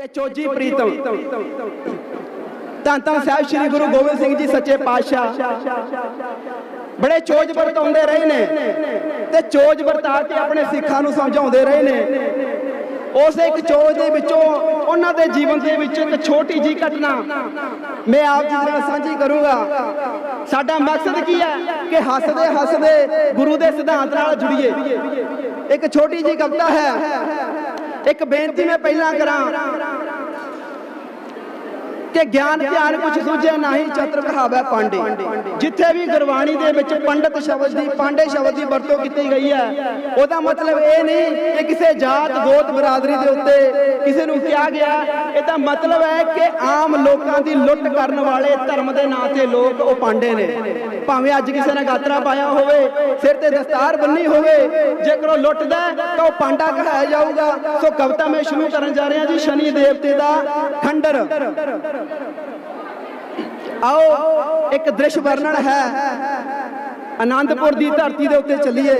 ਕਿ ਚੋਜੀ ਪ੍ਰੀਤਮ ਤਾਂ ਤਾਂ ਸਾਹਿਬ ਸ੍ਰੀ ਗੁਰੂ ਗੋਬਿੰਦ ਸਿੰਘ ਜੀ ਸੱਚੇ ਪਾਤਸ਼ਾਹ। ਬੜੇ ਚੋਜ ਵਰਤਾਉਂਦੇ ਰਹੇ ਨੇ ਤੇ ਚੋਜ ਵਰਤਾ ਕੇ ਆਪਣੇ ਸਿੱਖਾਂ ਨੂੰ ਸਮਝਾਉਂਦੇ ਰਹੇ ਨੇ। ਉਸ ਇੱਕ ਚੋਜ ਦੇ ਵਿੱਚੋਂ ਉਹਨਾਂ ਦੇ ਜੀਵਨ ਦੇ ਵਿੱਚ ਇੱਕ ਛੋਟੀ ਜੀ ਘਟਨਾ ਮੈਂ ਆਪ ਜੀ ਨਾਲ ਸਾਂਝੀ ਕਰੂੰਗਾ। ਸਾਡਾ ਮਕਸਦ ਕੀ ਹੈ? ਕਿ ਹੱਸਦੇ ਹੱਸਦੇ ਗੁਰੂ ਦੇ ਸਿਧਾਂਤ ਨਾਲ ਜੁੜੀਏ। ਇੱਕ ਛੋਟੀ ਜੀ ਕਵਿਤਾ ਹੈ ਇੱਕ ਬੇਨਤੀ ਮੈਂ ਪਹਿਲਾਂ ਕਰਾਂ। ਕਿ ਗਿਆਨ ਧਿਆਨ ਕੁਛ ਸੂਝਿਆ ਨਹੀਂ ਚਤਰ ਕਹਾਵੇ ਪਾਂਡੇ। ਜਿੱਥੇ ਵੀ ਗੁਰਬਾਣੀ ਦੇ ਵਿੱਚ ਪੰਡਤ ਸ਼ਬਦ ਦੀ, ਪਾਂਡੇ ਸ਼ਬਦ ਦੀ ਵਰਤੋਂ ਕੀਤੀ ਗਈ ਹੈ, ਉਹਦਾ ਮਤਲਬ ਇਹ ਨਹੀਂ ਕਿ ਕਿਸੇ ਜਾਤ, ਗੋਤ, ਬਰਾਦਰੀ ਦੇ ਉੱਤੇ ਕਿਸੇ ਨੂੰ ਕਿਹਾ ਗਿਆ। ਇਹਦਾ ਮਤਲਬ ਹੈ ਕਿ ਆਮ ਲੋਕਾਂ ਦੀ ਲੁੱਟ ਕਰਨ ਵਾਲੇ ਧਰਮ ਦੇ ਨਾਂ ਤੇ ਲੋਕ ਉਹ ਪਾਂਡੇ ਨੇ। ਭਾਵੇਂ ਅੱਜ ਕਿਸੇ ਨੇ ਗਾਤਰਾ ਪਾਇਆ ਹੋਵੇ, ਸਿਰ ਤੇ ਦਸਤਾਰ ਬੰਨੀ ਹੋਵੇ, ਜੇਕਰ ਉਹ ਲੁੱਟਦਾ ਤਾਂ ਉਹ ਪਾਂਡਾ ਕਹਾਇਆ ਜਾਊਗਾ। ਸੋ ਕਵਿਤਾ ਮੈਂ ਸ਼ੁਰੂ ਕਰਨ ਜਾ ਰਿਹਾ ਜੀ, ਸ਼ਨੀ ਦੇਵਤੇ ਦਾ ਖੰਡਰ। ਆਓ, ਇੱਕ ਦ੍ਰਿਸ਼ ਵਰਣਨ ਹੈ। ਆਨੰਦਪੁਰ ਦੀ ਧਰਤੀ ਦੇ ਉੱਤੇ ਚੱਲੀਏ।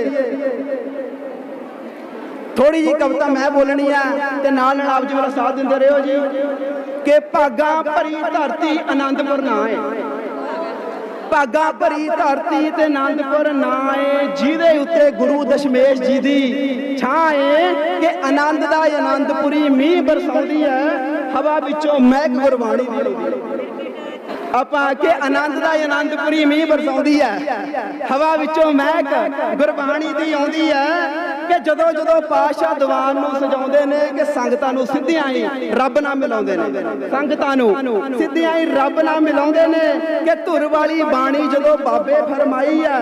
ਥੋੜੀ ਜੀ ਕਵਿਤਾ ਮੈਂ ਬੋਲਣੀ ਆ ਤੇ ਨਾਲ ਨਾਲ ਆਪ ਜੀ ਮੇਰਾ ਸਾਥ ਦਿੰਦੇ ਰਹੋ ਜੀ, ਕਿ ਭਾਗਾ ਭਰੀ ਧਰਤੀ ਆਨੰਦਪੁਰ ਨਾ ਹੈ ਭਾਗਾ ਭਰੀ ਧਰਤੀ ਤੇ ਆਨੰਦਪੁਰ ਨਾ ਏ ਜਿਹਦੇ ਉੱਤੇ ਗੁਰੂ ਦਸ਼ਮੇਸ਼ ਜੀ ਦੀ ਛਾਂ ਏ, ਕਿ ਆਨੰਦ ਦਾ ਆਨੰਦਪੁਰੀ ਮੀਂਹ ਬਰਸਾਉਂਦੀ ਹੈ। ਹਵਾ ਵਿੱਚੋਂ ਮਹਿਕ ਗੁਰਬਾਣੀ ਦੀ। ਆਉਂਦੀ ਹੈ ਆਪਾਂ ਆਨੰਦ ਦਾ ਆਨੰਦਪੁਰੀ ਮੀਂਹ ਵਰਸਾਉਂਦੀ ਹੈ। ਹਵਾ ਵਿੱਚੋਂ ਮਹਿਕ ਗੁਰਬਾਣੀ ਦੀ ਆਉਂਦੀ ਹੈ ਕਿ ਜਦੋਂ ਜਦੋਂ ਪਾਸ਼ਾ ਦੀਵਾਨ ਨੂੰ ਸਜਾਉਂਦੇ ਨੇ ਕਿ ਸੰਗਤਾਂ ਨੂੰ ਸਿੱਧੀਆਂ ਹੀ ਰੱਬ ਨਾਲ ਮਿਲਾਉਂਦੇ ਨੇ। ਸੰਗਤਾਂ ਨੂੰ ਸਿੱਧੀਆਂ ਹੀ ਰੱਬ ਨਾਲ ਮਿਲਾਉਂਦੇ ਨੇ ਕਿ ਧੁਰ ਵਾਲੀ ਬਾਣੀ ਜਦੋਂ ਬਾਬੇ ਫਰਮਾਈ ਹੈ,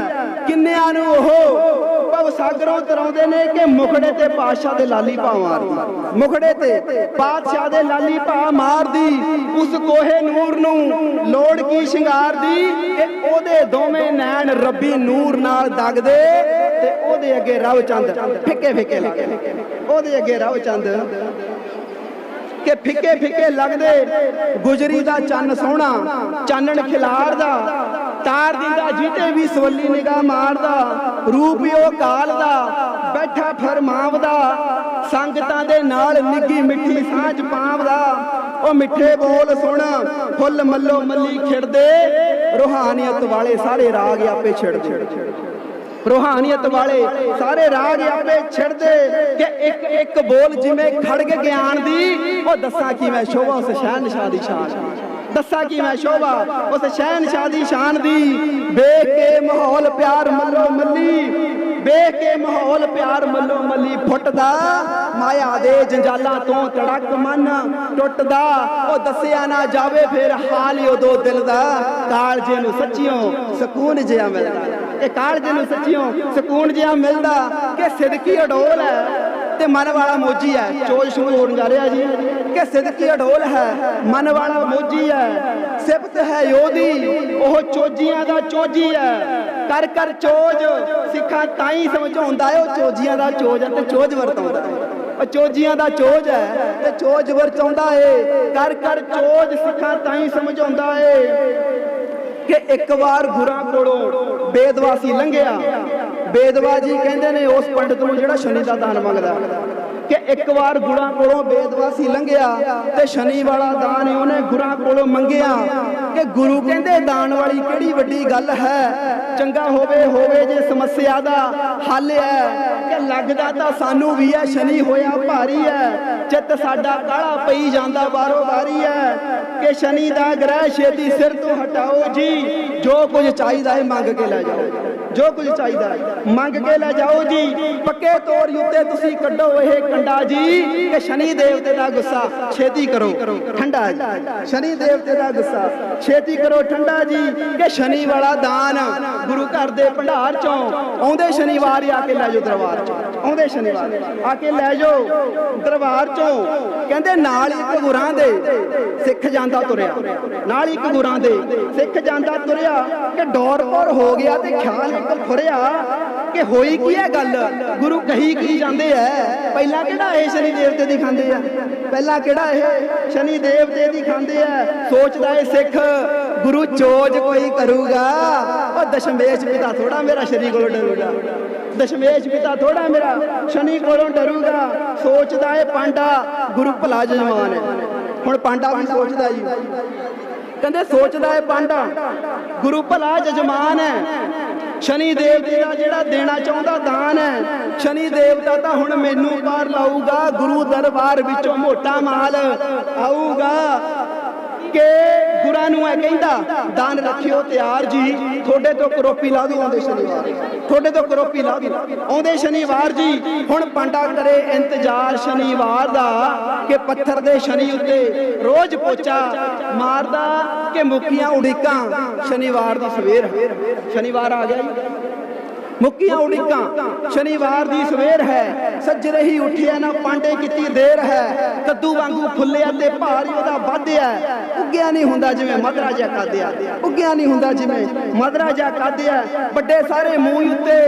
ਕਿੰਨਿਆਂ ਨੂੰ ਉਹ ਭਵ ਸਾਗਰੋਂ ਤਰਾਉਂਦੇ ਨੇ ਕਿ ਮੁਖੜੇ ਤੇ ਪਾਤਸ਼ਾਹ ਦੇ ਲਾਲੀ ਪਾ ਮਾਰਦੀ ਮੁਖੜੇ ਤੇ ਪਾਤਸ਼ਾਹ ਦੇ ਲਾਲੀ ਪਾ ਮਾਰਦੀ, ਉਸ ਕੋਹੇ ਨੂਰ ਨੂੰ ਲੋੜ ਕੀ ਸ਼ਿੰਗਾਰ ਦੀ ਕਿ ਉਹਦੇ ਦੋਵੇਂ ਨੈਣ ਰੱਬੀ ਨੂਰ ਨਾਲ ਦਗਦੇ ਤੇ ਉਹਦੇ ਅੱਗੇ ਰਵ ਚੰਦ ਫਿੱਕੇ ਫਿੱਕੇ ਲੱਗਦੇ। ਉਹਦੇ ਅੱਗੇ ਰਵ ਚੰਦ ਕਿ ਫਿੱਕੇ ਫਿੱਕੇ ਲੱਗਦੇ। ਗੁਜਰੀ ਦਾ ਚੰਨ ਸੋਹਣਾ, ਚਾਨਣ ਖਿਲਾਰਦਾ ਤਾਰ ਦਿੰਦਾ ਜੀਤੇ ਵੀ ਸਵੱਲੀ ਨਿਗਾਹ ਮਾਰਦਾ, ਰੂਪ ਉਹ ਕਾਲ ਦਾ ਬੈਠਾ ਫਰਮਾਵਦਾ, ਸੰਗਤਾਂ ਦੇ ਨਾਲ ਨਿੱਗੀ ਮਿੱਠੀ ਸਾਂਝ ਪਾਵਦਾ। ਉਹ ਮਿੱਠੇ ਬੋਲ ਸੁਣ, ਫੁੱਲ ਮੱਲੋ ਮੱਲੀ ਖਿੜਦੇ, ਰੋਹਾਨੀਅਤ ਵਾਲੇ ਸਾਰੇ ਰਾਗ ਆਪੇ ਛਿੜਦੇ। ਰੋਹਾਨੀਅਤ ਵਾਲੇ ਸਾਰੇ ਰਾਗ ਆਪੇ ਛਿੜਦੇ ਕਿ ਇੱਕ ਇੱਕ ਬੋਲ ਜਿਵੇਂ ਖੜਗ ਗਿਆਨ ਦੀ, ਉਹ ਦੱਸਾਂ ਕੀ ਮੈਂ ਸ਼ੋਭਾ ਉਸ ਸ਼ਹਿਨशाह ਦੀ ਸ਼ਾਨ। ਦੱਸਾਂ ਕੀ ਮੈਂ ਸ਼ੋਭਾ? ਉਸ ਸ਼ਹਿਨशाह ਦੀ ਸ਼ਾਨ ਦੀ ਵੇਖ ਕੇ ਮਾਹੌਲ ਪਿਆਰ ਮੱਲੋ ਮੱਲੀ, ਵੇਖ ਕੇ ਮਾਹੌਲ ਪਿਆਰ ਮੱਲੋ ਮੱਲੀ। ਫੁੱਟਦਾ ਮਾਇਆ ਦੇ ਜੰਜਾਲਾਂ ਤੋਂ ਤੜਕ ਮਨ ਟੁੱਟਦਾ, ਉਹ ਦੱਸਿਆ ਨਾ ਜਾਵੇ ਫਿਰ ਹਾਲ ਹੀ ਉਦੋਂ ਦਿਲ ਦਾ। ਕਾਲਜੇ ਨੂੰ ਸੱਚਿਓ ਸਕੂਨ ਜਿਹਾ ਮਿਲਦਾ। ਇਹ ਕਾਲਜੇ ਨੂੰ ਸੱਚਿਓ ਸਕੂਨ ਜਿਹਾ ਮਿਲਦਾ ਕਿ ਸਿਦਕੀ ਅਡੋਲ ਹੈ। ਤੇ ਮਨ ਵਾਲਾ ਮੋਜੀ ਹੈ। ਚੋਜ ਸ਼ੁਰੂ ਹੋਣ ਜਾ ਰਿਹਾ ਜੀ। ਕਿ ਸਿਦਕੀ ਅਡੋਲ ਹੈ? ਮਨ ਵਾਲਾ ਮੋਜੀ ਹੈ। ਸਿਫਤ ਹੈ ਉਹਦੀ ਉਹ ਚੋਜੀਆਂ ਦਾ ਚੋਜੀ ਹੈ। ਕਰ ਕਰ ਚੋਜ। ਸਿੱਖਾਂ ਤਾਂ ਹੀ ਸਮਝਾਉਂਦਾ ਹੈ। ਉਹ ਚੋਜੀਆਂ ਦਾ ਚੋਜ ਹੈ ਤੇ ਚੋਜ ਵਰਤਾਉਂਦਾ ਹੈ। ਚੋਜੀਆਂ ਦਾ ਚੋਜ ਹੈ ਤੇ ਚੋਜ ਵਰਤਾਉਂਦਾ ਏ। ਕਰ ਕਰ ਚੋਜ ਸਿੱਖਾਂ ਤਾਂ ਹੀ ਸਮਝਾਉਂਦਾ ਏ। ਕਿ ਇੱਕ ਵਾਰ ਗੁਰਾਂ ਕੋਲੋਂ ਬੇਦਵਾਸੀ ਲੰਘਿਆ। ਬੇਦਵਾ ਜੀ ਕਹਿੰਦੇ ਨੇ ਉਸ ਪੰਡਤ ਨੂੰ ਜਿਹੜਾ ਸ਼ਨੀ ਦਾ ਦਾਨ ਮੰਗਦਾ ਕਿ ਇੱਕ ਵਾਰ ਗੁਰਾਂ ਕੋਲੋਂ ਬੇਦਵਾ ਸੀ ਲੰਘਿਆ ਤੇ ਸ਼ਨੀ ਵਾਲਾ ਦਾਨ ਉਹਨੇ ਗੁਰਾਂ ਕੋਲੋਂ ਮੰਗਿਆ ਕਿ ਗੁਰੂ ਕਹਿੰਦੇ ਦਾਨ ਵਾਲੀ ਕਿਹੜੀ ਵੱਡੀ ਗੱਲ ਹੈ? ਚੰਗਾ ਹੋਵੇ ਹੋਵੇ ਜੇ ਸਮੱਸਿਆ ਦਾ ਹੱਲ ਹੈ ਕਿ ਲੱਗਦਾ ਤਾਂ ਸਾਨੂੰ ਵੀ ਹੈ, ਸ਼ਨੀ ਹੋਇਆ ਭਾਰੀ ਹੈ, ਚਿੱਤ ਸਾਡਾ ਕਾਲਾ ਪਈ ਜਾਂਦਾ ਬਾਰੋ ਬਾਰੀ ਹੈ ਕਿ ਸ਼ਨੀ ਦਾ ਗ੍ਰਹਿ ਛੇਤੀ ਸਿਰ ਤੋਂ ਹਟਾਓ ਜੀ, ਜੋ ਕੁਝ ਚਾਹੀਦਾ ਹੈ ਮੰਗ ਕੇ ਲੈ ਜਾਓ। ਜੋ ਕੁਝ ਚਾਹੀਦਾ ਮੰਗ ਕੇ ਲੈ ਜਾਓ ਜੀ। ਪੱਕੇ ਤੌਰ ਉੱਤੇ ਤੁਸੀਂ ਕੱਢੋ ਇਹ ਕੰਡਾ ਜੀ ਕਿ ਸ਼ਨੀ ਦੇਵਤੇ ਦਾ ਗੁੱਸਾ। ਛੇਤੀ ਕਰੋ। ਠੰਡਾ ਜੀ। ਸ਼ਨੀ ਦੇਵਤੇ ਦਾ ਗੁੱਸਾ। ਛੇਤੀ ਕਰੋ। ਠੰਡਾ ਜੀ ਕਿ ਸ਼ਨੀ ਵਾਲਾ ਦਾਨ ਗੁਰੂ ਘਰ ਦੇ ਭੰਡਾਰ ਚੋਂ ਆਉਂਦੇ ਸ਼ਨੀਵਾਰ ਹੀ ਆ ਕੇ ਲੈ ਜਾਓ ਦਰਬਾਰ ਚੋਂ। ਆਉਂਦੇ ਸ਼ਨੀਵਾਰ। ਆ ਕੇ ਲੈ ਜਾਓ, ਦਰਬਾਰ ਚੋਂ। ਕਹਿੰਦੇ ਨਾਲ ਇੱਕ ਗੁਰਾਂ ਦੇ ਸਿੱਖ ਜਾਂਦਾ ਤੁਰਿਆ। ਨਾਲ ਇੱਕ ਗੁਰਾਂ ਦੇ ਸਿੱਖ ਜਾਂਦਾ ਤੁਰਿਆ ਕਿ ਡੋਰਪੁਰ ਹੋ ਗਿਆ ਤੇ ਖਿਆਲ ਇੱਕ ਫੁਰਿਆ ਕਿ ਹੋਈ ਕੀ ਹੈ ਗੱਲ? ਗੁਰੂ ਕਹੀ ਕੀ ਜਾਂਦੇ ਐ? ਪਹਿਲਾਂ ਕਿਹੜਾ ਇਹ ਸ਼ਨੀ ਦੇਵਤੇ ਦੀ ਖਾਂਦੇ ਆ ਪਹਿਲਾਂ ਕਿਹੜਾ ਇਹ ਸ਼ਨੀ ਦੇਵਤੇ ਦੀ ਖਾਂਦੇ ਆ ਸੋਚਦਾ ਏ ਸਿੱਖ, ਗੁਰੂ ਚੋਜ ਕੋਈ ਕਰੂਗਾ। ਉਹ ਦਸ਼ਮੇਸ਼ ਪਿਤਾ ਥੋੜਾ ਮੇਰਾ ਸ਼ਰੀ ਕੋਲ ਡਰੂਗਾ। ਦਸ਼ਮੇਸ਼ ਪਿਤਾ ਥੋੜਾ ਮੇਰਾ, ਸ਼ਨੀ ਕੋਲੋਂ ਡਰੂਗਾ, ਸੋਚਦਾ ਏ ਪਾਂਡਾ, ਗੁਰੂ ਭਲਾ ਜਜਮਾਨ ਹੈ ਹੁਣ ਪਾਂਡਾ ਵੀ ਸੋਚਦਾ ਜੀ? ਕਹਿੰਦੇ ਸੋਚਦਾ ਹੈ ਪਾਂਡਾ, ਗੁਰੂ ਭਲਾ ਜਜਮਾਨ ਹੈ ਸ਼ਨੀ ਦੇਵ ਜੀ ਦਾ ਜਿਹੜਾ ਦੇਣਾ ਚਾਹੁੰਦਾ ਦਾਨ ਹੈ ਸ਼ਨੀ ਦੇਵਤਾ ਤਾਂ ਹੁਣ ਮੈਨੂੰ ਪਾਰ ਲਾਊਗਾ, ਗੁਰੂ ਦਰਬਾਰ ਵਿੱਚੋਂ ਮੋਟਾ ਮਾਲ ਆਊਗਾ। ਕਿ ਗੁਰਾਂ ਨੂੰ ਇਹ ਕਹਿੰਦਾ, ਦਾਨ ਰੱਖਿਓ ਤਿਆਰ ਜੀ, ਤੁਹਾਡੇ ਤੋਂ ਕਰੋਪੀ ਲਾ ਦੂ ਆਉਂਦੇ ਸ਼ਨੀਵਾਰ। ਤੁਹਾਡੇ ਤੋਂ ਕਰੋਪੀ ਲਾ ਦੂ। ਆਉਂਦੇ ਸ਼ਨੀਵਾਰ ਜੀ, ਹੁਣ ਪੰਡਾ ਕਰੇ ਇੰਤਜ਼ਾਰ ਸ਼ਨੀਵਾਰ ਦਾ ਕਿ ਪੱਥਰ ਦੇ ਸ਼ਨੀ ਉੱਤੇ ਰੋਜ਼ ਪੋਚਾ ਮਾਰਦਾ ਕਿ ਮੁੱਕੀਆਂ ਉਡੀਕਾਂ। ਸ਼ਨੀਵਾਰ ਦੀ ਸਵੇਰ, ਸ਼ਨੀਵਾਰ ਆ ਗਿਆ ਜੀ। ਮੁੱਕੀਆਂ ਉਡੀਕਾਂ। ਸ਼ਨੀਵਾਰ ਦੀ ਸਵੇਰ ਹੈ। ਸੱਜ ਰਹੀ ਉੱਠਿਆ ਨਾ, ਪਾਂਡੇ ਕੀਤੀ ਦੇਰ ਹੈ। ਕੱਦੂ ਵਾਂਗੂ ਫੁੱਲਿਆ ਤੇ ਭਾਰੀ ਉਹਦਾ ਵਾਧਿਆ ਉੱਗਿਆ ਨਹੀਂ ਹੁੰਦਾ ਜਿਵੇਂ ਮਦਰਾ ਜਿਹਾ ਕਾਦਿਆ ਉੱਗਿਆ ਨਹੀਂ ਹੁੰਦਾ ਜਿਵੇਂ ਮਦਰਾ ਜਿਹਾ ਕਾਦਿਆ ਵੱਡੇ ਸਾਰੇ ਮੂੰਹ ਉੱਤੇ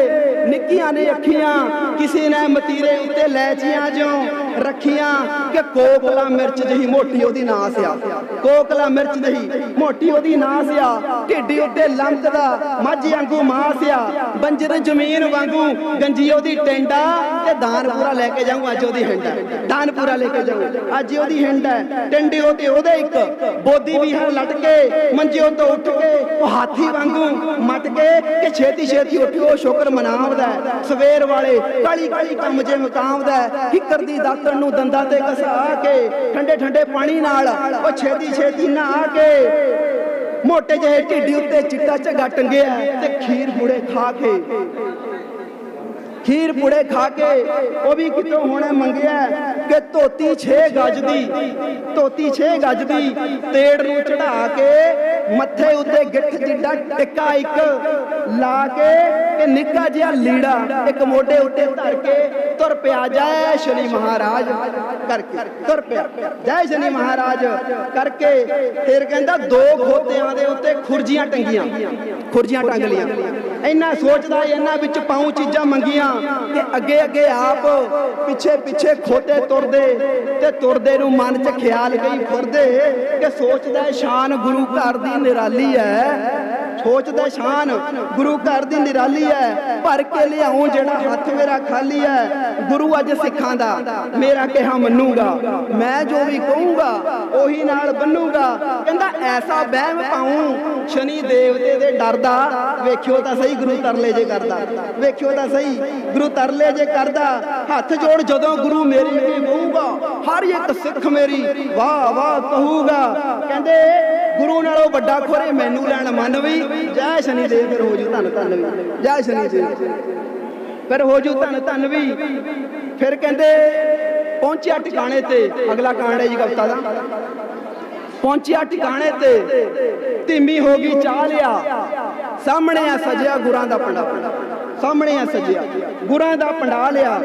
ਨਿੱਕੀਆਂ ਨੇ ਅੱਖੀਆਂ, ਕਿਸੇ ਨੇ ਮਤੀਰੇ ਉੱਤੇ ਲੈਚੀਆਂ ਜਿਉਂ ਰੱਖੀਆਂ ਕਿ ਕੋਕਲਾ ਮਿਰਚ ਜਹੀ ਮੋਟੀ ਉਹਦੀ ਨਾਸ ਆ। ਕੋਕਲਾ ਮਿਰਚ ਜਹੀ ਮੋਟੀ ਉਹਦੀ ਨਾਸ ਆ। ਢਿੱਡੀ ਉੱਤੇ ਦਾ ਮਾਝੀ ਵਾਂਗੂ ਮਾਸ ਆ। ਬੰਜਰ ਜ਼ਮੀਨ ਵਾਂਗੂ ਗੰਜੀ ਉਹਦੀ ਟੈਂਡਾ ਤੇ ਦਾਨ ਪੂਰਾ ਲੈ ਕੇ ਜਾਊਂ, ਅੱਜ ਉਹਦੀ ਹਿੰਡ ਦਾਨਪੁਰਾ ਲੈ ਕੇ ਜਾਊ, ਅੱਜ ਉਹਦੀ ਹਿੰਡ ਹੈ ਟੈਂਡੀ ਉਹਦੇ ਇੱਕ, ਬੋਦੀ ਵੀ ਹੈ ਲਟਕੇ, ਮੰਜੇ ਤੋਂ ਉੱਠ ਕੇ, ਉਹ ਹਾਥੀ ਵਾਂਗੂ ਮਟ ਕੇ ਕਿ ਛੇਤੀ ਛੇਤੀ ਉੱਠ ਉਹ ਸ਼ੁਕਰ ਮਨਾਵਦਾ ਹੈ। ਸਵੇਰ ਵਾਲੇ ਕਾਲੀ ਕਾਲੀ ਕੰਮ ਜੇ ਮਕਾਵਦਾ ਹੈ। ਕਿੱਕਰ ਦੀ ਦਾਤਣ ਨੂੰ ਦੰਦਾਂ ਤੇ ਕਸਾ ਕੇ, ਠੰਡੇ ਠੰਡੇ ਪਾਣੀ ਨਾਲ ਉਹ ਛੇਤੀ ਛੇਤੀ ਨਹਾ ਕੇ, ਮੋਟੇ ਜਿਹੇ ਢਿੱਡੀ ਉੱਤੇ ਚਿੱਟਾ ਝੱਗਾ ਟੰਗਿਆ ਤੇ ਖੀਰ ਪੂੜੇ ਖਾ ਕੇ ਖੀਰ ਪੂੜੇ ਖਾ ਕੇ, ਉਹ ਵੀ ਕਿਤੋਂ ਹੋਣਾ ਮੰਗਿਆ ਕਿ ਧੋਤੀ 6 ਗੱਜ ਦੀ, ਧੋਤੀ 6 ਗੱਜ ਦੀ, ਤੇੜ ਨੂੰ ਚੜਾ ਕੇ ਮੱਥੇ ਉੱਤੇ ਗਿੱਠ ਜਿੱਡਾ ਟਿੱਕਾ ਇੱਕ ਲਾ ਕੇ ਕਿ ਨਿੱਕਾ ਜਿਹਾ ਲੀੜਾ ਇੱਕ ਮੋਢੇ ਉੱਤੇ ਧਰ ਕੇ ਤੁਰ ਪਿਆ, ਜੈ ਸ਼ਨੀ ਮਹਾਰਾਜ ਕਰਕੇ, ਤੁਰ ਪਿਆ, ਜੈ ਸ਼ਨੀ ਮਹਾਰਾਜ ਕਰਕੇ ਫਿਰ ਕਹਿੰਦਾ ਦੋ ਖੋਤਿਆਂ ਦੇ ਉੱਤੇ ਖੁਰਜੀਆਂ ਟੰਗੀਆਂ, ਖੁਰਜੀਆਂ ਟੰਗ ਲੀਆਂ। ਇੰਨਾ ਸੋਚਦਾ ਇਹਨਾਂ ਵਿੱਚ ਪਾਉ ਚੀਜ਼ਾਂ ਮੰਗੀਆਂ ਤੇ ਅੱਗੇ ਅੱਗੇ ਆਪ ਪਿੱਛੇ ਪਿੱਛੇ ਖੋਤੇ ਤੁਰਦੇ ਤੇ ਤੁਰਦੇ ਨੂੰ ਮਨ 'ਚ ਖਿਆਲ ਗਈ ਫਿਰਦੇ ਕਿ ਸੋਚਦਾ ਸ਼ਾਨ ਗੁਰੂ ਘਰ ਦੀ ਨਿਰਾਲੀ ਹੈ। ਸੋਚਦਾ ਸ਼ਾਨ, ਗੁਰੂ ਘਰ ਦੀ ਨਿਰਾਲੀ ਹੈ। ਭਰ ਕੇ ਲਿਆਉਂ ਜਿਹੜਾ ਹੱਥ ਮੇਰਾ ਖਾਲੀ ਹੈ। ਗੁਰੂ ਅੱਜ ਸਿੱਖਾਂ ਦਾ, ਮੇਰਾ ਕਿਹਾ ਮੰਨੂਗਾ। ਮੈਂ ਜੋ ਵੀ ਕਹੂੰਗਾ, ਉਹੀ ਨਾਲ ਬੰਨੂਗਾ। ਕਹਿੰਦਾ, ਐਸਾ ਵਹਿਮ ਪਾਉਂ, ਸ਼ਨੀ ਦੇਵਤੇ ਦੇ ਡਰਦਾ ਵੇਖਿਓ ਤਾਂ ਸਹੀ ਗੁਰੂ ਤਰਲੇ ਜੇ ਕਰਦਾ। ਵੇਖਿਓ ਤਾਂ ਸਹੀ ਗੁਰੂ ਤਰਲੇ ਜੇ ਕਰਦਾ। ਹੱਥ ਜੋੜ ਜਦੋਂ ਗੁਰੂ ਮੇਰੀ ਕੀ ਕਹੂਗਾ ਹਰ ਇੱਕ ਸਿੱਖ ਮੇਰੀ ਵਾਹ ਵਾਹ ਕਹੂਗਾ। ਕਹਿੰਦੇ ਗੁਰੂ ਨਾਲੋਂ ਵੱਡਾ ਖੋਰੇ ਮੈਨੂੰ ਲੈਣ ਮਨ ਵੀ। ਜੈ ਸ਼ਨੀ ਦੇਵ, ਫਿਰ ਹੋ ਜੂ ਧੰਨ ਧੰਨ ਵੀ। ਜੈ ਸ਼ਨੀ ਦੇਵ। ਫਿਰ ਹੋ ਜੂ ਧੰਨ ਧੰਨ ਵੀ। ਫਿਰ ਕਹਿੰਦੇ ਪਹੁੰਚਿਆ ਟਿਕਾਣੇ ਤੇ। ਅਗਲਾ ਕਾਂਡ ਹੈ ਜੀ ਕਵਿਤਾ ਦਾ। ਪਹੁੰਚਿਆ ਟਿਕਾਣੇ ਤੇ। ਧੀਮੀ ਹੋ ਗਈ ਚਾਹ ਲਿਆ ਸਾਹਮਣੇ ਆ ਸਜਿਆ ਗੁਰਾਂ ਦਾ ਪੰਡਾਲ। ਸਾਹਮਣੇ ਆ ਸਜਿਆ। ਗੁਰਾਂ ਦਾ ਪੰਡਾਲ ਆ।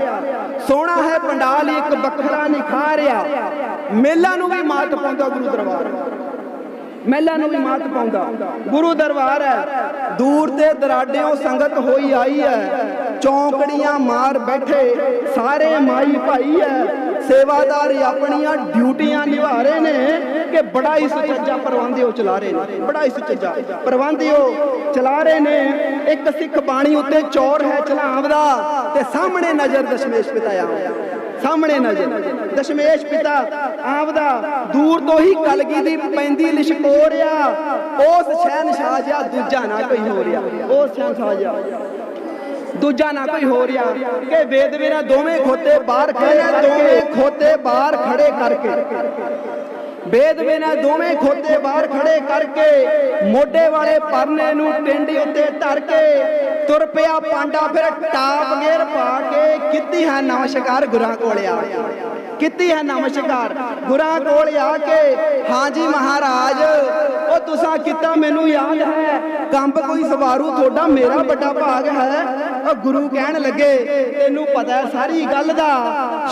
ਸੋਹਣਾ ਹੈ ਪੰਡਾਲ, ਇੱਕ ਵੱਖਰਾ ਨਿਖਾਰਿਆ ਮੇਲਾ ਨੂੰ ਵੀ ਮਾਤ ਪਾਉਂਦਾ ਗੁਰੂ ਦਰਬਾਰ। ਮਹਿਲਾ ਨੂੰ ਵੀ ਮਾਤ ਪਾਉਂਦਾ। ਗੁਰੂ ਦਰਬਾਰ ਹੈ। ਦੂਰ ਤੇ ਦਰਾਡਿਓਂ ਸੰਗਤ ਹੋਈ ਆਈ ਹੈ। ਚੌਂਕੜੀਆਂ ਮਾਰ ਬੈਠੇ। ਸਾਰੇ ਮਾਈ ਭਾਈ ਹੈ। ਸੇਵਾਦਾਰ ਆਪਣੀਆਂ ਡਿਊਟੀਆਂ ਨਿਭਾ ਰਹੇ ਨੇ ਕਿ ਬੜਾ ਹੀ ਸੁਚੱਜਾ ਪ੍ਰਬੰਧਿਓ ਚਲਾ ਰਹੇ ਨੇ। ਬੜਾ ਹੀ ਸੁਚੱਜਾ ਪ੍ਰਬੰਧਿਓ ਚਲਾ ਰਹੇ ਨੇ। ਇੱਕ ਸਿੱਖ ਬਾਣੀ ਉੱਤੇ ਚੌਰ ਹੈ ਚਲਾਵ ਦਾ ਤੇ ਸਾਹਮਣੇ ਨਜ਼ਰ ਦਸ਼ਮੇਸ਼ ਪਿਤਾ ਆਉਂਦਾ ਸਾਹਮਣੇ ਨਜ਼ਰ। ਦਸ਼ਮੇਸ਼ ਪਿਤਾ ਆਪਦਾ ਦੂਰ ਤੋਂ ਹੀ ਕਲਗੀ ਦੀ ਪੈਂਦੀ ਲਿਸ਼ਕੋਰਿਆ ਉਸ ਸ਼ਹਿਨਸ਼ਾਹ ਜਿਹਾ ਦੂਜਾ ਨਾ ਕੋਈ ਹੋ ਰਿਹਾ। ਉਸ ਸ਼ਹਿਨਸ਼ਾਹ ਜਿਹਾ। ਦੂਜਾ ਨਾ ਕੋਈ ਹੋ ਰਿਹਾ। ਕਿ ਵੇਦਵੇ ਦੋਵੇਂ ਖੋਤੇ ਬਾਹਰ ਖੜੇ ਦੋਵੇਂ ਖੋਤੇ ਬਾਹਰ ਖੜੇ ਕਰਕੇ। ਬੇਦਵੇ ਨਾਲ ਦੋਵੇਂ ਖੋਤੇ ਬਾਹਰ ਖੜੇ ਕਰਕੇ ਮੋਢੇ ਵਾਲੇ ਪਰਨੇ ਨੂੰ ਟਿੰਡੀ ਉੱਤੇ ਧਰ ਕੇ ਤੁਰ ਪਿਆ ਪਾਂਡਾ ਫਿਰ ਟਾਪ ਗੇਰ ਪਾ ਕੇ ਕਿੱਤੀ ਹੈ ਨਮਸਕਾਰ ਗੁਰਾਂ ਕੋਲ ਆ ਕੀਤੀ ਹੈ ਨਮਸਕਾਰ ਗੁਰਾਂ ਕੋਲ ਆ ਕੇ। ਹਾਂਜੀ ਮਹਾਰਾਜ, ਉਹ ਤੁਸਾਂ ਕੀਤਾ ਮੈਨੂੰ ਯਾਦ ਹੈ। ਕੰਬ ਕੋਈ ਸਵਾਰੂ, ਤੁਹਾਡਾ ਮੇਰਾ ਵੱਡਾ ਭਾਗ ਹੈ। ਉਹ ਗੁਰੂ ਕਹਿਣ ਲੱਗੇ, ਤੈਨੂੰ ਪਤਾ ਹੈ ਸਾਰੀ ਗੱਲ ਦਾ,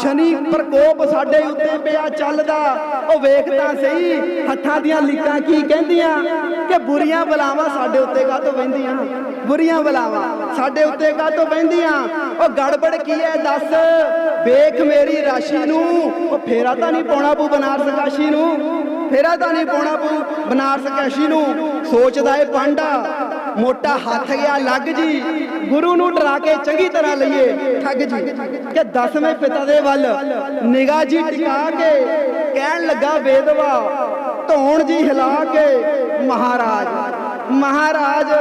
ਸ਼ਨੀ ਪ੍ਰਕੋਪ ਸਾਡੇ ਉੱਤੇ ਪਿਆ ਚੱਲਦਾ। ਉਹ ਵੇਖ ਤਾਂ ਸਹੀ, ਹੱਥਾਂ ਦੀਆਂ ਲੀਕਾਂ ਕੀ ਕਹਿੰਦੀਆਂ? ਕਿ ਬੁਰੀਆਂ ਬਲਾਵਾਂ ਸਾਡੇ ਉੱਤੇ ਕਾਹਤੋਂ ਵਹਿੰਦੀਆਂ? ਬੁਰੀਆਂ ਬਲਾਵਾਂ ਸਾਡੇ ਉੱਤੇ ਕਾਹਤੋਂ ਵਹਿੰਦੀਆਂ? ਉਹ ਗੜਬੜ ਕੀ ਹੈ ਦੱਸ? ਵੇਖ ਮੇਰੀ ਰਾਸ਼ੀ ਨੂੰ, ਉਹ ਫੇਰਾ ਤਾਂ ਨਹੀਂ ਪਾਉਣਾ ਪੂ ਬਨਾਰਸ ਕਾਸ਼ੀ ਨੂੰ। ਫੇਰਾ ਤਾਂ ਨਹੀਂ ਪਾਉਣਾ ਪੂ ਬਨਾਰਸ ਕਾਸ਼ੀ ਨੂੰ। ਸੋਚਦਾ ਏ ਪਾਂਡਾ, ਮੋਟਾ ਹੱਥ ਗਿਆ ਲੱਗ ਜੀ। ਗੁਰੂ ਨੂੰ ਡਰਾ ਕੇ ਚੰਗੀ ਤਰ੍ਹਾਂ ਲਈਏ। ਠੱਗ ਜੀ। ਕਿ ਦਸਵੇਂ ਪਿਤਾ ਦੇ ਵੱਲ ਨਿਗਾਹ ਜੀ ਟਿਕਾ ਕੇ ਕਹਿਣ ਲੱਗਾ ਵੇਦਵਾ ਧੌਣ ਜੀ ਹਿਲਾ ਕੇ ਮਹਾਰਾਜ। ਮਹਾਰਾਜ,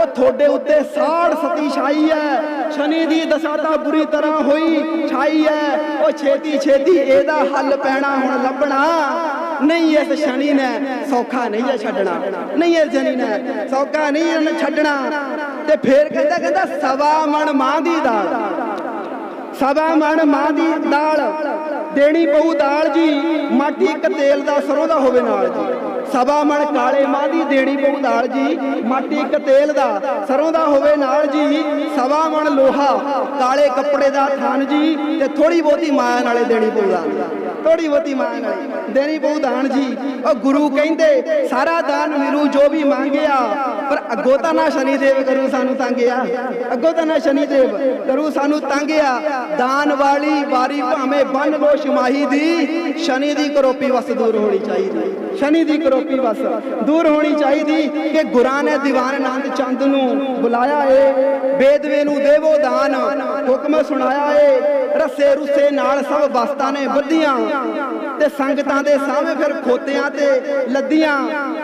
ਉਹ ਤੁਹਾਡੇ ਉੱਤੇ ਸਾੜ ਸਤੀ ਛਾਈ ਹੈ। ਸ਼ਨੀ ਦੀ ਦਸ਼ਾ ਤਾਂ ਬੁਰੀ ਤਰ੍ਹਾਂ ਹੋਈ ਛਾਈ ਹੈ। ਉਹ ਛੇਤੀ ਛੇਤੀ ਇਹਦਾ ਹੱਲ ਪੈਣਾ ਹੁਣ ਲੱਭਣਾ। ਨਹੀਂ ਇਸ ਸ਼ਨੀ ਨੇ ਸੌਖਾ ਨਹੀਂ ਹੈ ਛੱਡਣਾ। ਨਹੀਂ ਇਸ ਸ਼ਨੀ ਨੇ ਸੌਖਾ ਨਹੀਂ ਇਹਨੇ ਛੱਡਣਾ। ਤੇ ਫੇਰ ਕਹਿੰਦਾ ਕਹਿੰਦਾ, ਸਵਾ ਮਣ ਮਾਂ ਦੀ ਦਾਲ। ਸਵਾ ਮਣ ਮਾਂ ਦੀ ਦਾਲ, ਦੇਣੀ ਪਊ ਦਾਲ ਜੀ। ਮਾਟੀ ਇੱਕ ਤੇਲ ਦਾ ਸਰੋਂ ਦਾ ਹੋਵੇ ਨਾਲ ਜੀ। ਸਵਾ ਮਣ ਕਾਲੇ ਮਾਂ ਦੀ ਦੇਣੀ ਪਊ ਦਾਲ ਜੀ। ਮਾਟੀ ਇੱਕ ਤੇਲ ਦਾ ਸਰੋਂ ਦਾ ਹੋਵੇ ਨਾਲ ਜੀ। ਸਵਾ ਮਣ ਲੋਹਾ, ਕਾਲੇ ਕੱਪੜੇ ਦਾ ਥਾਨ ਜੀ। ਤੇ ਥੋੜੀ ਬਹੁਤੀ ਮਾਂ ਨਾਲੇ ਦੇਣੀ ਪਊ ਦਾਲ। ਥੋੜੀ ਬਹੁਤੀ ਮਾਂ ਨਾਲੇ ਦੇਣੀ ਪਊ ਦਾਨ ਜੀ। ਉਹ ਗੁਰੂ ਕਹਿੰਦੇ, ਸਾਰਾ ਦਾਨ ਮਿਲੂ ਜੋ ਵੀ ਮੰਗਿਆ, ਪਰ ਅੱਗੋਂ ਤਾਂ ਨਾ ਸ਼ਨੀ ਦੇਵ ਕਰੂ ਸਾਨੂੰ ਤੰਗਿਆ। ਅੱਗੋਂ ਤਾਂ ਨਾ ਸ਼ਨੀ ਦੇਵ ਕਰੂ ਸਾਨੂੰ ਤੰਗਿਆ। ਦਾਨ ਵਾਲੀ ਵਾਰੀ ਭਾਵੇਂ ਬੰਨ ਲੋ ਸ਼ਮਾਹੀ ਦੀ, ਸ਼ਨੀ ਦੀ ਕਰੋਪੀ ਵਸ ਦੂਰ ਹੋਣੀ ਚਾਹੀਦੀ। ਸ਼ਨੀ ਦੀ ਕਰੋਪੀ ਵਸ ਦੂਰ ਹੋਣੀ ਚਾਹੀਦੀ ਕਿ ਗੁਰਾਂ ਨੇ ਦੀਵਾਨ ਆਨੰਦ ਚੰਦ ਨੂੰ ਬੁਲਾਇਆ ਏ, ਬੇਦਵੇ ਨੂੰ ਦੇਵੋ ਦਾਨ। ਹੁਕਮ ਸੁਣਾਇਆ ਏ ਰਸੇ ਰੁੱਸੇ ਨਾਲ ਸਭ ਵਸਤਾਂ ਨੇ ਬੱਧੀਆਂ ਤੇ ਸੰਗਤਾਂ ਦੇ ਸਾਹਮਣੇ ਫਿਰ ਖੋਤਿਆਂ ਤੇ ਲੱਦੀਆਂ।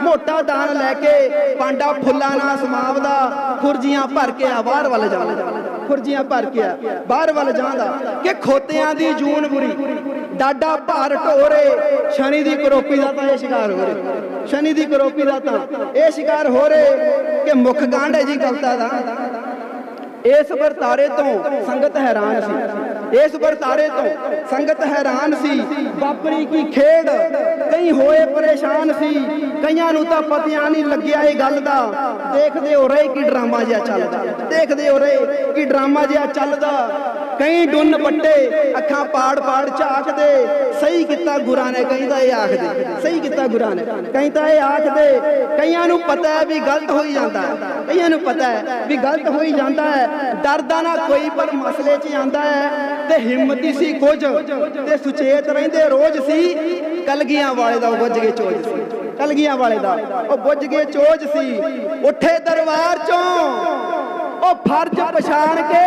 ਮੋਟਾ ਦਾਨ ਲੈ ਕੇ ਪਾਂਡਾ ਫੁੱਲਾਂ ਨਾਲ ਸਮਾਵਦਾ। ਖੁਰਜੀਆਂ ਭਰ ਕੇ ਆ, ਬਾਹਰ ਵੱਲ ਜਾਂਦਾ। ਖੁਰਜੀਆਂ ਭਰ ਕੇ ਆ, ਬਾਹਰ ਵੱਲ ਜਾਂਦਾ। ਕਿ ਖੋਤਿਆਂ ਦੀ ਜੂਨ ਬੁਰੀ। ਡਾਡਾ ਭਾਰ ਢੋਰੇ। ਸ਼ਨੀ ਦੀ ਕਰੋਪੀ ਦਾ ਤਾਂ ਇਹ ਸ਼ਿਕਾਰ ਹੋ ਰਹੇ। ਸ਼ਨੀ ਦੀ ਕਰੋਪੀ ਦਾ ਤਾਂ ਇਹ ਸ਼ਿਕਾਰ ਹੋ ਰਹੇ ਕਿ ਮੁੱਖ ਗਾਂਢ ਹੈ ਜੀ ਕਵਤਾ ਦਾ। ਇਸ ਵਰਤਾਰੇ ਤੋਂ ਸੰਗਤ ਹੈਰਾਨ ਸੀ। ਇਸ ਵਰਤਾਰੇ ਤੋਂ ਸੰਗਤ ਹੈਰਾਨ ਸੀ ਵਾਪਰੀ ਕੀ ਖੇਡ, ਕਈ ਹੋਏ ਪਰੇਸ਼ਾਨ ਸੀ, ਕਈਆਂ ਨੂੰ ਤਾਂ ਪਤਿਆ ਨਹੀਂ ਲੱਗਿਆ ਇਹ ਗੱਲ ਦਾ। ਦੇਖਦੇ ਹੋ ਰਹੇ ਕਿ ਡਰਾਮਾ ਜਿਹਾ ਚੱਲਦਾ, ਦੇਖਦੇ ਹੋ ਰਹੇ ਕਿ ਡਰਾਮਾ ਜਿਹਾ ਚੱਲਦਾ। ਕਈ ਡੁੰਨ ਪੱਟੇ ਅੱਖਾਂ ਪਾੜ ਪਾੜ ਝਾਕਦੇ। ਸਹੀ ਕੀਤਾ ਗੁਰਾਂ ਨੇ, ਕਈ ਤਾਂ ਇਹ ਆਖਦੇ। ਸਹੀ ਕੀਤਾ ਗੁਰਾਂ ਨੇ। ਕਈ ਤਾਂ ਇਹ ਆਖਦੇ। ਕਈਆਂ ਨੂੰ ਪਤਾ ਹੈ ਵੀ ਗਲਤ ਹੋਈ ਜਾਂਦਾ ਕਈਆਂ ਨੂੰ ਪਤਾ ਹੈ ਵੀ ਗਲਤ ਹੋਈ ਜਾਂਦਾ ਹੈ। ਡਰਦਾ ਨਾ ਕੋਈ ਪਰ ਮਸਲੇ 'ਚ ਆਂਦਾ ਹੈ। ਤੇ ਹਿੰਮਤੀ ਸੀ ਕੁਝ। ਤੇ ਸੁਚੇਤ ਰਹਿੰਦੇ ਰੋਜ਼ ਸੀ। ਕਲਗੀਆਂ ਵਾਲੇ ਦਾ ਬੁੱਝ ਕੇ ਚੋਜ ਸੀ। ਕਲਗੀਆਂ ਵਾਲੇ ਦਾ ਉਹ ਬੁੱਝ ਕੇ ਚੋਜ ਸੀ। ਉੱਠੇ ਦਰਬਾਰ ਚੋਂ ਉਹ ਫਰਜ਼ ਪਛਾਣ ਕੇ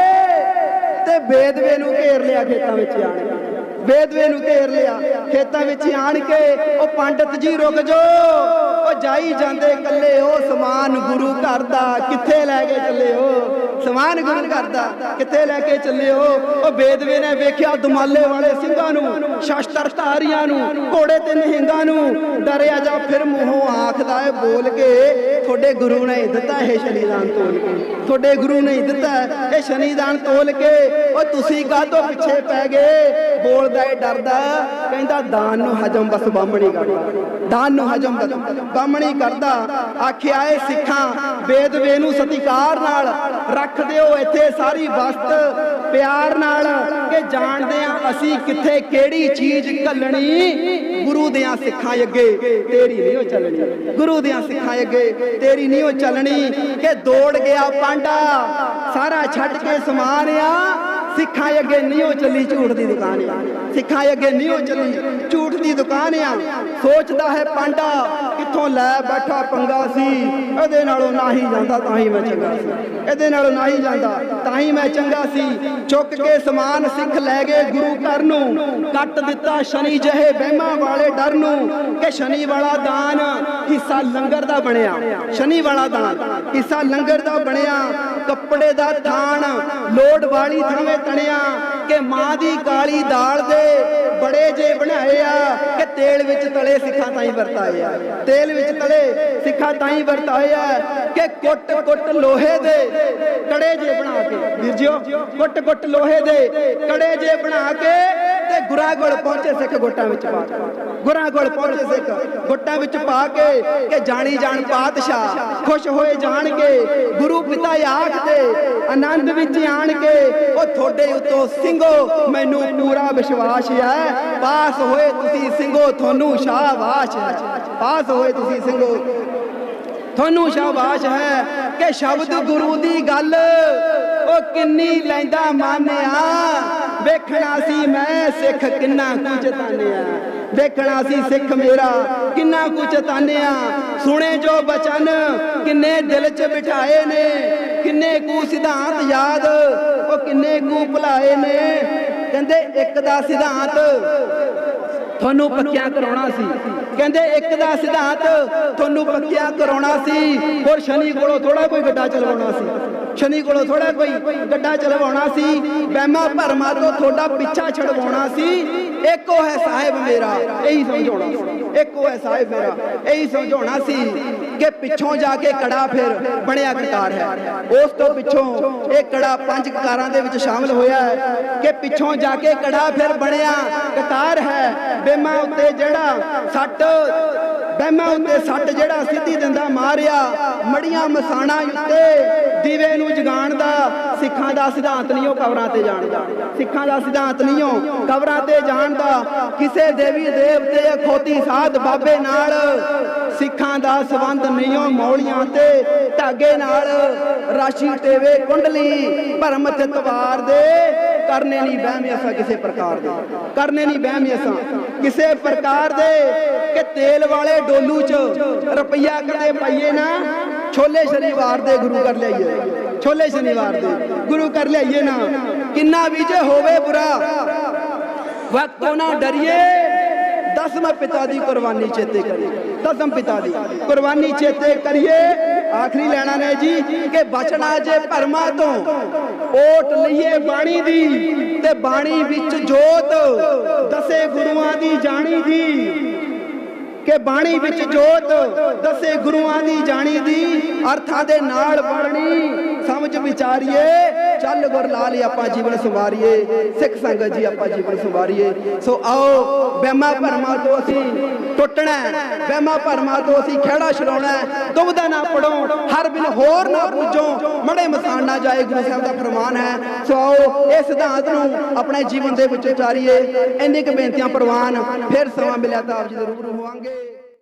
ਤੇ ਬੇਦਵੇ ਨੂੰ ਘੇਰ ਲਿਆ ਖੇਤਾਂ ਵਿੱਚ ਆਣ ਕੇ। ਬੇਦਵੇ ਨੂੰ ਘੇਰ ਲਿਆ, ਖੇਤਾਂ ਵਿੱਚ ਆਣ ਕੇ ਉਹ ਪੰਡਤ ਜੀ ਰੁਕ ਜਾਓ। ਉਹ ਜਾਈ ਜਾਂਦੇ ਕੱਲੇ ਉਹ ਸਮਾਨ ਗੁਰੂ ਘਰ ਦਾ ਕਿੱਥੇ ਲੈ ਕੇ ਚੱਲੇ ਹੋ ਸਮਾਨ ਗੁਰੂ ਘਰ ਦਾ ਕਿੱਥੇ ਲੈ ਕੇ ਚੱਲੇ ਹੋ ਉਹ ਬੇਦਵੇ ਨੇ ਵੇਖਿਆ ਦੁਮਾਲੇ ਵਾਲੇ ਸਿੰਘਾਂ ਨੂੰ, ਸ਼ਸਤਰ ਧਾਰੀਆਂ ਨੂੰ, ਘੋੜੇ ਤੇ ਨਿਹੰਗਾਂ ਨੂੰ। ਡਰਿਆ ਜਾ ਫਿਰ ਮੂੰਹੋਂ ਆਖਦਾ ਏ ਬੋਲ ਕੇ ਤੁਹਾਡੇ ਗੁਰੂ ਨੇ ਦਿੱਤਾ ਇਹ ਸ਼ਨੀਦਾਨ ਤੋਲ ਕੇ। ਤੁਹਾਡੇ ਗੁਰੂ ਨੇ ਦਿੱਤਾ ਇਹ ਸ਼ਨੀਦਾਨ ਤੋਲ ਕੇ। ਉਹ ਤੁਸੀਂ ਕਾਹਤੋਂ ਪਿੱਛੇ ਪੈ ਗਏ? ਬੋਲਦਾ ਏ ਡਰਦਾ, ਕਹਿੰਦਾ ਦਾਨ ਨੂੰ ਹਜਮ ਬਸ ਬਾਹਮਣੀ ਕਰਦਾ। ਦਾਨ ਨੂੰ ਹਜਮ ਬਸ ਬਾਹਮਣੀ ਕਰਦਾ, ਆਖਿਆ, ਏ ਸਿੱਖਾਂ, ਬੇਦਵੇ ਨੂੰ ਸਤਿਕਾਰ ਨਾਲ ਰੱਖ ਦਿਓ। ਇੱਥੇ ਸਾਰੀ ਵਸਤ ਪਿਆਰ ਨਾਲ ਕਿ ਜਾਣਦੇ ਆ ਅਸੀਂ ਕਿੱਥੇ ਕਿਹੜੀ ਚੀਜ਼ ਘੱਲਣੀ। ਗੁਰੂ ਦਿਆਂ ਸਿੱਖਾਂ ਅੱਗੇ ਤੇਰੀ ਨਹੀਂ ਉਹ ਚੱਲਣੀ। ਗੁਰੂ ਦਿਆਂ ਸਿੱਖਾਂ ਅੱਗੇ ਤੇਰੀ ਨਹੀਂ ਉਹ ਚੱਲਣੀ ਕਿ ਦੌੜ ਗਿਆ ਪਾਂਡਾ, ਸਾਰਾ ਛੱਡ ਕੇ ਸਮਾਨ ਆ। ਸਿੱਖਾਂ ਅੱਗੇ ਨਹੀਂ ਉਹ ਚੱਲੀ ਝੂਠ ਦੀ ਦੁਕਾਨ ਆ। ਸਿੱਖਾਂ ਅੱਗੇ ਨਹੀਂ ਉਹ ਚੱਲੀ ਝੂਠ ਦੀ ਦੁਕਾਨ ਆ। ਸੋਚਦਾ ਹੈ ਪਾਂਡਾ ਕਿੱਥੋਂ ਲੈ ਬੈਠਾ ਪੰਗਾ ਸੀ? ਇਹਦੇ ਨਾਲੋਂ ਨਾ ਹੀ ਜਾਂਦਾ, ਤਾਂ ਹੀ ਮੈਂ ਚੰਗਾ ਸੀ। ਇਹਦੇ ਨਾਲੋਂ ਨਾ ਹੀ ਜਾਂਦਾ, ਤਾਂ ਹੀ ਮੈਂ ਚੰਗਾ ਸੀ। ਚੁੱਕ ਕੇ ਸਮਾਨ ਸਿੱਖ ਲੈ ਗਏ ਗੁਰੂ ਘਰ ਨੂੰ। ਕੱਟ ਦਿੱਤਾ ਸ਼ਨੀ ਜਹੇ ਵਹਿਮਾਂ ਵਾਲੇ ਡਰ ਨੂੰ ਕਿ ਸ਼ਨੀ ਵਾਲਾ ਦਾਨ ਹਿੱਸਾ ਲੰਗਰ ਦਾ ਬਣਿਆ। ਸ਼ਨੀ ਵਾਲਾ ਦਾਨ ਹਿੱਸਾ ਲੰਗਰ ਦਾ ਬਣਿਆ। ਕੱਪੜੇ ਦਾ ਥਾਨ ਲੋੜ ਵਾਲੀ ਥਾਵੇਂ ਤਣਿਆ ਕਿ ਮਾਂ ਦੀ ਕਾਲੀ ਦਾਲ ਦੇ ਬੜੇ ਜੇ ਬਣਾਏ ਆ ਕਿ ਤੇਲ ਵਿੱਚ ਤਲੇ ਸਿੱਖਾਂ ਤਾਈਂ ਵਰਤਾਏ ਆ। ਤੇਲ ਵਿੱਚ ਤਲੇ, ਸਿੱਖਾਂ ਤਾਈਂ ਵਰਤਾਏ ਆ ਕਿ ਕੁੱਟ ਕੁੱਟ ਲੋਹੇ ਦੇ ਕੜੇ ਜੇ ਬਣਾ ਕੇ। ਵੀਰ ਜੀਓ, ਕੁੱਟ ਕੁੱਟ ਲੋਹੇ ਦੇ ਕੜੇ ਜੇ ਬਣਾ ਕੇ ਤੇ ਗੁਰਾਂ ਕੋਲ ਪਹੁੰਚੇ ਸਿੱਖ ਗੋਟਾਂ ਵਿੱਚ ਪਾ ਗੁਰਾਂ ਕੋਲ ਪਹੁੰਚੇ ਸਿੱਖ ਗੋਟਾਂ ਵਿੱਚ ਪਾ ਕੇ ਕਿ ਜਾਣੀ ਜਾਣ ਪਾਤਸ਼ਾਹ, ਖੁਸ਼ ਹੋਏ ਜਾਣ ਕੇ ਗੁਰੂ ਪਿਤਾ ਆਖਦੇ ਆਨੰਦ ਵਿੱਚ ਆਣ ਕੇ, ਉਹ ਤੁਹਾਡੇ ਉਤੋਂ ਸਿੰਘੋ, ਮੈਨੂੰ ਪੂਰਾ ਵਿਸ਼ਵਾਸ ਹੈ, ਪਾਸ ਹੋਏ ਤੁਸੀਂ ਸਿੰਘੋ, ਤੁਹਾਨੂੰ ਸ਼ਾਬਾਸ਼ ਹੈ। ਪਾਸ ਹੋਏ ਤੁਸੀਂ ਸਿੰਘੋ, ਤੁਹਾਨੂੰ ਸ਼ਾਬਾਸ਼ ਹੈ ਕਿ ਸ਼ਬਦ ਗੁਰੂ ਦੀ ਗੱਲ ਉਹ ਕਿੰਨੀ ਲੈਂਦਾ ਮਾਨਿਆ। ਵੇਖਣਾ ਸੀ ਮੈਂ ਸਿੱਖ ਕਿੰਨਾ ਕੁਝ ਤਾਨਿਆ। ਵੇਖਣਾ ਸੀ ਸਿੱਖ ਮੇਰਾ ਕਿੰਨਾ ਕੁ ਚਤਾਨਿਆ ਸੁਣੇ ਜੋ ਬਚਨ, ਕਿੰਨੇ ਦਿਲ 'ਚ ਬਿਠਾਏ ਨੇ। ਕਿੰਨੇ ਕੁ ਸਿਧਾਂਤ ਯਾਦ, ਉਹ ਕਿੰਨੇ ਕੁ ਭੁਲਾਏ ਨੇ। ਕਹਿੰਦੇ ਇੱਕ ਦਾ ਸਿਧਾਂਤ ਤੁਹਾਨੂੰ ਪੱਕਿਆ ਕਰਾਉਣਾ ਸੀ। ਕਹਿੰਦੇ ਇੱਕ ਦਾ ਸਿਧਾਂਤ ਤੁਹਾਨੂੰ ਪੱਕਿਆ ਕਰਾਉਣਾ ਸੀ। ਹੋਰ ਸ਼ਨੀ ਕੋਲੋਂ ਥੋੜਾ ਕੋਈ ਗੱਡਾ ਚਲਵਾਉਣਾ ਸੀ। ਸ਼ਨੀ ਕੋਲੋਂ ਥੋੜਾ ਕੋਈ ਗੱਡਾ ਚਲਵਾਉਣਾ ਸੀ, ਵਹਿਮਾਂ ਭਰਮਾਂ ਤੋਂ ਤੁਹਾਡਾ ਪਿੱਛਾ ਛਡਵਾਉਣਾ ਸੀ। ਇੱਕੋ ਹੈ ਸਾਹਿਬ ਮੇਰਾ, ਇਹੀ ਸਮਝਾਉਣਾ। ਇੱਕੋ ਹੈ ਸਾਹਿਬ ਮੇਰਾ, ਇਹੀ ਸਮਝਾਉਣਾ ਸੀ ਕਿ ਪਿੱਛੋਂ ਜਾ ਕੇ ਕੜਾ ਫਿਰ ਬਣਿਆ ਕਤਾਰ ਹੈ। ਉਸ ਤੋਂ ਪਿੱਛੋਂ ਇਹ ਕੜਾ ਪੰਜ ਕਤਾਰਾਂ ਦੇ ਵਿੱਚ ਸ਼ਾਮਲ ਹੋਇਆ ਹੈ ਕਿ ਪਿੱਛੋਂ ਜਾ ਕੇ ਕੜਾ ਫਿਰ ਬਣਿਆ ਕਤਾਰ ਹੈ। ਬੇਮਾ ਉੱਤੇ ਜਿਹੜਾ ਸੱਟ ਬਹਿਮਾ ਉੱਤੇ ਸੱਟ ਜਿਹੜਾ ਸਿੱਧੀ ਦਿੰਦਾ ਮਾਰਿਆ, ਮੜੀਆਂ ਮਸਾਣਾ ਉੱਤੇ, ਦੀਵੇ ਨੂੰ ਜਗਾਉਣ ਦਾ ਸਿੱਖਾਂ ਦਾ ਸਿਧਾਂਤ ਨਹੀਂ, ਉਹ ਕਬਰਾਂ ਤੇ ਜਾਣ ਦਾ। ਸਿੱਖਾਂ ਦਾ ਸਿਧਾਂਤ ਨਹੀਂ, ਉਹ ਕਬਰਾਂ ਤੇ ਜਾਣ ਦਾ। ਕਿਸੇ ਦੇਵੀ ਦੇਵਤੇ ਖੋਤੀ ਸਾਧ ਬਾਬੇ ਨਾਲ ਸਿੱਖਾਂ ਦਾ ਸਬੰਧ ਨਹੀਂ ਮੌਲੀਆਂ ਤੇ। ਧਾਗੇ ਨਾਲ ਰਾਸ਼ੀ ਟੇਵੇ ਕੁੰਡਲੀ ਭਰਮ ਤੇ ਦੇ। ਕਰਨੇ ਨਹੀਂ ਵਹਿਮ ਅਸਾਂ ਕਿਸੇ ਪ੍ਰਕਾਰ ਦੇ। ਕਰਨੇ ਨਹੀਂ ਵਹਿਮ ਅਸਾਂ ਕਿਸੇ ਪ੍ਰਕਾਰ ਦੇ ਕਿ ਤੇਲ ਵਾਲੇ ਡੋਲੂ ਚ ਰੁਪਈਆ ਕਦੇ ਪਾਈਏ ਨਾ। ਛੋਲੇ ਸ਼ਨੀਵਾਰ ਦੇ ਗੁਰੂ ਕਰ ਲਈਏ ਛੋਲੇ ਸ਼ਨੀਵਾਰ ਦੇ ਗੁਰੂ ਕਰ ਲਈਏ ਨਾ। ਕਿੰਨਾ ਵੀ ਜੇ ਹੋਵੇ ਬੁਰਾ, ਵਕਤੋਂ ਨਾ ਡਰੀਏ। ਦਸਮ ਪਿਤਾ ਦੀ ਕੁਰਬਾਨੀ ਚੇਤੇ ਕਰੀਏ। ਦਸਮ ਪਿਤਾ ਦੀ ਕੁਰਬਾਨੀ ਚੇਤੇ ਕਰੀਏ। ਆਖਰੀ ਲੈਣਾ ਨੇ ਜੀ ਕਿ ਬਚਣਾ ਜੇ ਭਰਮਾਂ ਤੋਂ, ਓਟ ਲਈਏ ਬਾਣੀ ਦੀ ਤੇ ਬਾਣੀ ਵਿੱਚ ਜੋਤ ਦਸੇ ਗੁਰੂਆਂ ਦੀ ਜਾਣੀ ਦੀ। ਕਿ ਬਾਣੀ ਵਿੱਚ ਜੋਤ ਦਸੇ ਗੁਰੂਆਂ ਦੀ ਜਾਣੀ ਦੀ, ਅਰਥਾਂ ਦੇ ਨਾਲ ਬਾਣੀ ਸਮਝ ਵਿਚਾਰੀਏ ਚੱਲ ਗੁਰ ਲਾਲ ਆਪਾਂ ਜੀਵਨ ਸੰਵਾਰੀਏ ਸਿੱਖ ਸੰਗਤ ਜੀ ਆਪਾਂ ਜੀਵਨ ਸੰਵਾਰੀਏ। ਸੋ ਆਓ ਬਹਿਮਾ ਭਰਮਾਂ ਤੋਂ ਅਸੀਂ ਟੁੱਟਣਾ ਹੈ, ਵਹਿਮਾਂ ਤੋਂ ਅਸੀਂ ਖਿਹੜਾ ਛਡਾਉਣਾ ਦੁਬਦਾ ਨਾ ਪੜੋ ਹਰ ਬਿਨ ਹੋਰ ਨਾ ਬੂਝੋ ਮੜੇ ਮਸਾਨ ਨਾ ਜਾਏ ਗੁਰੂ ਸਾਹਿਬ ਦਾ ਫਰਮਾਨ ਹੈ। ਸੋ ਆਓ ਇਸ ਸਿਧਾਂਤ ਨੂੰ ਆਪਣੇ ਜੀਵਨ ਦੇ ਵਿੱਚ ਉਤਾਰੀਏ ਇੰਨੀ ਕੁ ਬੇਨਤੀਆਂ ਪ੍ਰਵਾਨ ਫਿਰ ਸਮਾਂ ਮਿਲਿਆ ਤਾਂ ਆਪ ਜੀ ਦੇ ਰੂਬਰੂ ਹੋਵਾਂਗੇ।